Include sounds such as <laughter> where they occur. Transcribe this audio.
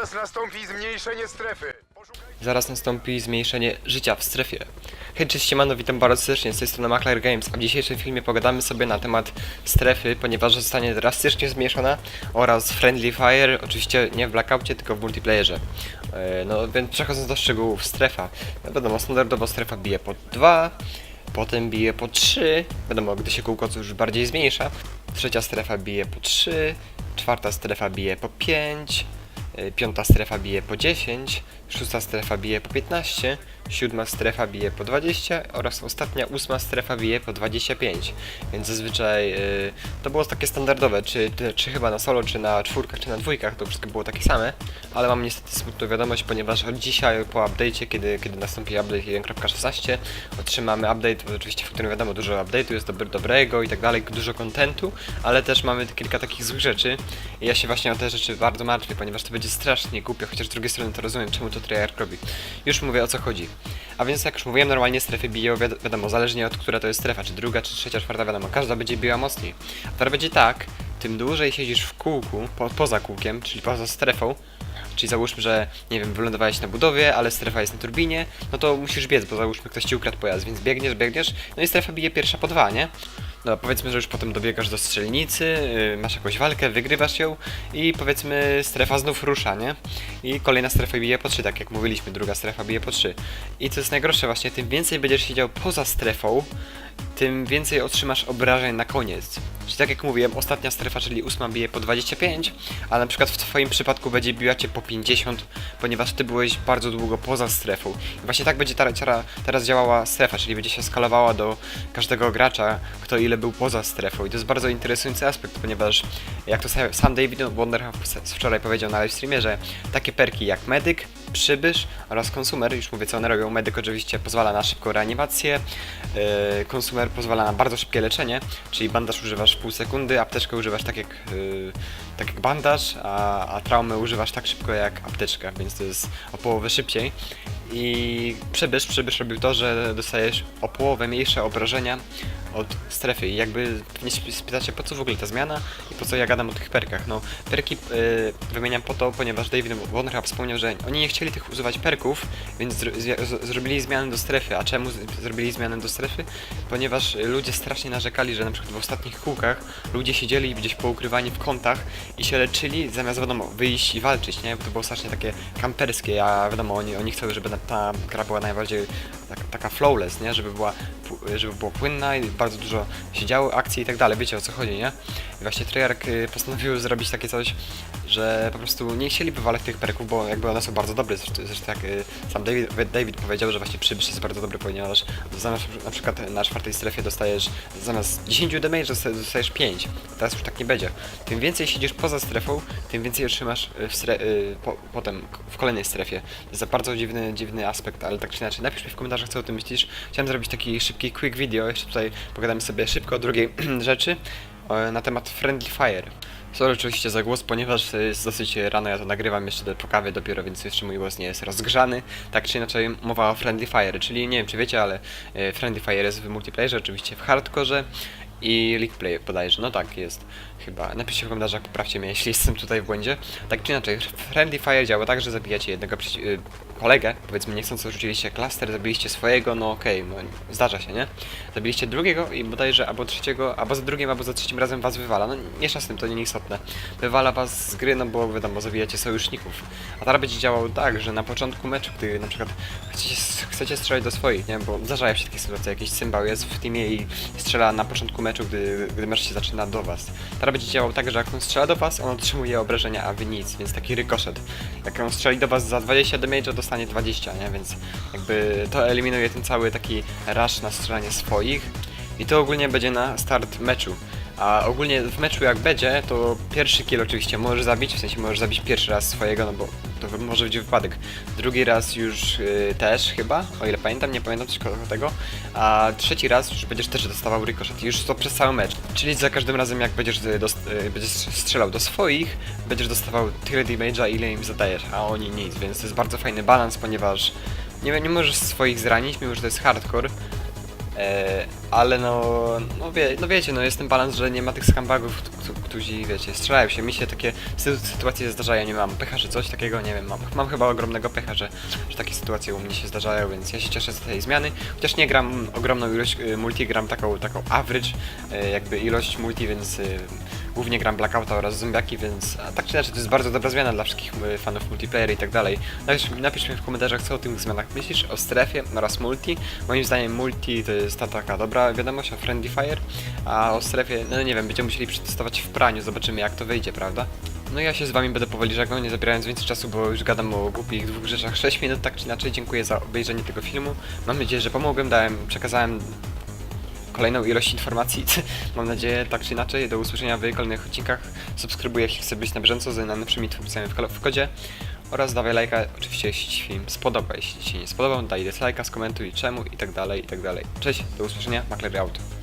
Zaraz nastąpi zmniejszenie strefy. Zaraz nastąpi zmniejszenie życia w strefie. Hej, cześć, siemano, witam bardzo serdecznie, z tej strony Macler Games, a w dzisiejszym filmie pogadamy sobie na temat strefy, ponieważ zostanie drastycznie zmniejszona oraz Friendly Fire, oczywiście nie w Blackoutie, tylko w multiplayerze. E, No więc przechodząc do szczegółów, strefa. No wiadomo, standardowo strefa bije po 2, potem bije po 3, wiadomo, gdy się kółko już bardziej zmniejsza. Trzecia strefa bije po 3, czwarta strefa bije po 5, Y, Piąta strefa bije po 10, szósta strefa bije po 15, siódma strefa bije po 20 oraz ostatnia ósma strefa bije po 25. Więc zazwyczaj y, to było takie standardowe, czy, czy, chyba na solo, czy na czwórkach, czy na dwójkach, to wszystko było takie same, ale mam niestety smutną wiadomość, ponieważ od dzisiaj po update'cie, kiedy, kiedy nastąpi update 1.16, otrzymamy update, oczywiście w którym wiadomo dużo update'u, jest dobrego i tak dalej, dużo kontentu, ale też mamy kilka takich złych rzeczy i ja się właśnie o te rzeczy bardzo martwię, ponieważ to będzie strasznie głupie, chociaż z drugiej strony to rozumiem, czemu to Treyarch robi. Już mówię o co chodzi. A więc jak już mówiłem, normalnie strefy biją, wiad- wiadomo, zależnie od która to jest strefa, czy druga, czy trzecia, czwarta, wiadomo, każda będzie biła mocniej. A teraz będzie tak, tym dłużej siedzisz w kółku, po, poza kółkiem, czyli poza strefą, Czyli załóżmy, że nie wiem, wylądowałeś na budowie, ale strefa jest na turbinie, no to musisz biec, bo załóżmy ktoś ci ukradł pojazd, więc biegniesz, biegniesz, no i strefa bije pierwsza po dwa, nie? No powiedzmy, że już potem dobiegasz do strzelnicy, yy, masz jakąś walkę, wygrywasz ją i powiedzmy strefa znów rusza, nie? I kolejna strefa bije po trzy, tak jak mówiliśmy, druga strefa bije po trzy. I co jest najgorsze właśnie, tym więcej będziesz siedział poza strefą, tym więcej otrzymasz obrażeń na koniec. Czyli tak jak mówiłem, ostatnia strefa, czyli ósma bije po 25, a na przykład w twoim przypadku będzie biła cię po 50, ponieważ ty byłeś bardzo długo poza strefą. I właśnie tak będzie teraz, działała strefa, czyli będzie się skalowała do każdego gracza, kto ile był poza strefą. I to jest bardzo interesujący aspekt, ponieważ jak to sa- sam David Wonderham wczoraj powiedział na livestreamie, że takie perki jak medyk, przybysz oraz konsumer, już mówię co one robią, medyk oczywiście pozwala na szybką reanimację, yy, konsumer pozwala na bardzo szybkie leczenie, czyli bandaż używasz w pół sekundy, apteczkę używasz tak jak, yy, tak jak bandaż, a, a traumę używasz tak szybko jak apteczka, więc to jest o połowę szybciej. I przybysz, przybysz robił to, że dostajesz o połowę mniejsze obrażenia od strefy i jakby nie spytacie po co w ogóle ta zmiana i po co ja gadam o tych perkach. No, perki yy, wymieniam po to, ponieważ David Wonderham wspomniał, że oni nie chcieli tych używać perków, więc zrobili zmiany do strefy. A czemu zrobili zmiany do strefy? Ponieważ ludzie strasznie narzekali, że na przykład w ostatnich kółkach ludzie siedzieli gdzieś poukrywani w kątach i się leczyli zamiast wiadomo wyjść i walczyć, nie? Bo to było strasznie takie kamperskie, a wiadomo oni, oni chcą, żeby ta gra była najbardziej taka, taka flawless, nie? Żeby była, żeby była płynna i bardzo dużo się działo, akcji i tak dalej, wiecie o co chodzi, nie? I właśnie Treyarch postanowił zrobić takie coś, że po prostu nie chcieli wywalać tych perków, bo jakby one są bardzo dobre, zresztą, jak y, sam David, David powiedział, że właśnie przybysz jest bardzo dobry, ponieważ zamiast na przykład na czwartej strefie dostajesz zamiast 10 damage dosta- dostajesz 5, teraz już tak nie będzie. Tym więcej siedzisz poza strefą, tym więcej otrzymasz y, w y, po, potem w kolejnej strefie. To jest bardzo dziwny, dziwny aspekt, ale tak czy inaczej, napisz mi w komentarzach co o tym myślisz. Chciałem zrobić taki szybki quick video, jeszcze tutaj pogadamy sobie szybko o drugiej <clears throat> rzeczy, e, na temat Friendly Fire. Sorry oczywiście za głos, ponieważ e, jest dosyć rano, ja to nagrywam jeszcze do- po kawie dopiero, więc jeszcze mój głos nie jest rozgrzany. Tak czy inaczej mowa o Friendly Fire, czyli nie wiem czy wiecie, ale e, Friendly Fire jest w multiplayerze, oczywiście w hardkorze i League Play bodajże, no tak jest chyba. Napiszcie w komentarzach, poprawcie mnie, jeśli jestem tutaj w błędzie. Tak czy inaczej, Friendly Fire działa tak, że zabijacie jednego przeci- y, kolegę, powiedzmy niechcąco rzuciliście klaster, zabiliście swojego, no okej, no, zdarza się, nie? Zabiliście drugiego i bodajże albo trzeciego, albo za drugim, albo za trzecim razem was wywala. No nie z tym, to nie istotne. Wywala was z gry, no bo wiadomo, zabijacie sojuszników. A teraz będzie działał tak, że na początku meczu, gdy na przykład chcecie, chcecie strzelać do swoich, nie? Bo zdarzają się takie sytuacje, jakiś cymbał jest w teamie i strzela na początku meczu, gdy, gdy mecz się zaczyna do was. Teraz będzie działał tak, że jak on strzela do was, on otrzymuje obrażenia, a wy nic, więc taki rykoszet. Jak on strzeli do was za 20 damage, dostanie 20, nie? Więc jakby to eliminuje ten cały taki rush na strzelanie swoich. I to ogólnie będzie na start meczu. A ogólnie w meczu jak będzie, to pierwszy kill oczywiście możesz zabić, w sensie możesz zabić pierwszy raz swojego, no bo to może być wypadek. Drugi raz już y, też chyba, o ile pamiętam, nie pamiętam tylko tego. A trzeci raz już będziesz też dostawał i już to przez cały mecz. Czyli za każdym razem jak będziesz, y, y, będziesz strzelał do swoich, będziesz dostawał tyle damage'a ile im zadajesz, a oni nic, więc to jest bardzo fajny balans, ponieważ nie, nie możesz swoich zranić, mimo że to jest hardcore, ale no, no, wie, no wiecie, no jest ten balans, że nie ma tych skambagów, któ- którzy, wiecie, strzelają się. Mi się takie sy- sytuacje zdarzają, nie mam pecha, czy coś takiego, nie wiem, mam, mam chyba ogromnego pecha, że, że takie sytuacje u mnie się zdarzają, więc ja się cieszę z tej zmiany. Chociaż nie gram ogromną ilość y, multi, gram taką, taką average, y, jakby ilość multi, więc y, głównie gram Blackouta oraz Zombiaki, więc tak czy inaczej to jest bardzo dobra zmiana dla wszystkich fanów multiplayer i tak dalej. Napisz, napisz mi w komentarzach, co o tych zmianach myślisz, o strefie oraz multi. Moim zdaniem multi to jest ta taka dobra wiadomość o Friendly Fire, a o strefie, no nie wiem, będziemy musieli przetestować w praniu, zobaczymy jak to wyjdzie, prawda? No ja się z wami będę powoli żegnał, nie zabierając więcej czasu, bo już gadam o głupich dwóch rzeczach 6 minut, tak czy inaczej. Dziękuję za obejrzenie tego filmu. Mam nadzieję, że pomogłem, dałem, przekazałem kolejną ilość informacji. <laughs> Mam nadzieję, tak czy inaczej. Do usłyszenia w kolejnych odcinkach. Subskrybuję, jeśli chcesz być na bieżąco z najnowszymi twórcami w, kodzie. Oraz dawaj lajka, oczywiście jeśli Ci film spodoba. Jeśli Ci się nie spodobał, daj dislike'a, skomentuj czemu i tak dalej, i tak dalej. Cześć, do usłyszenia, Makler out.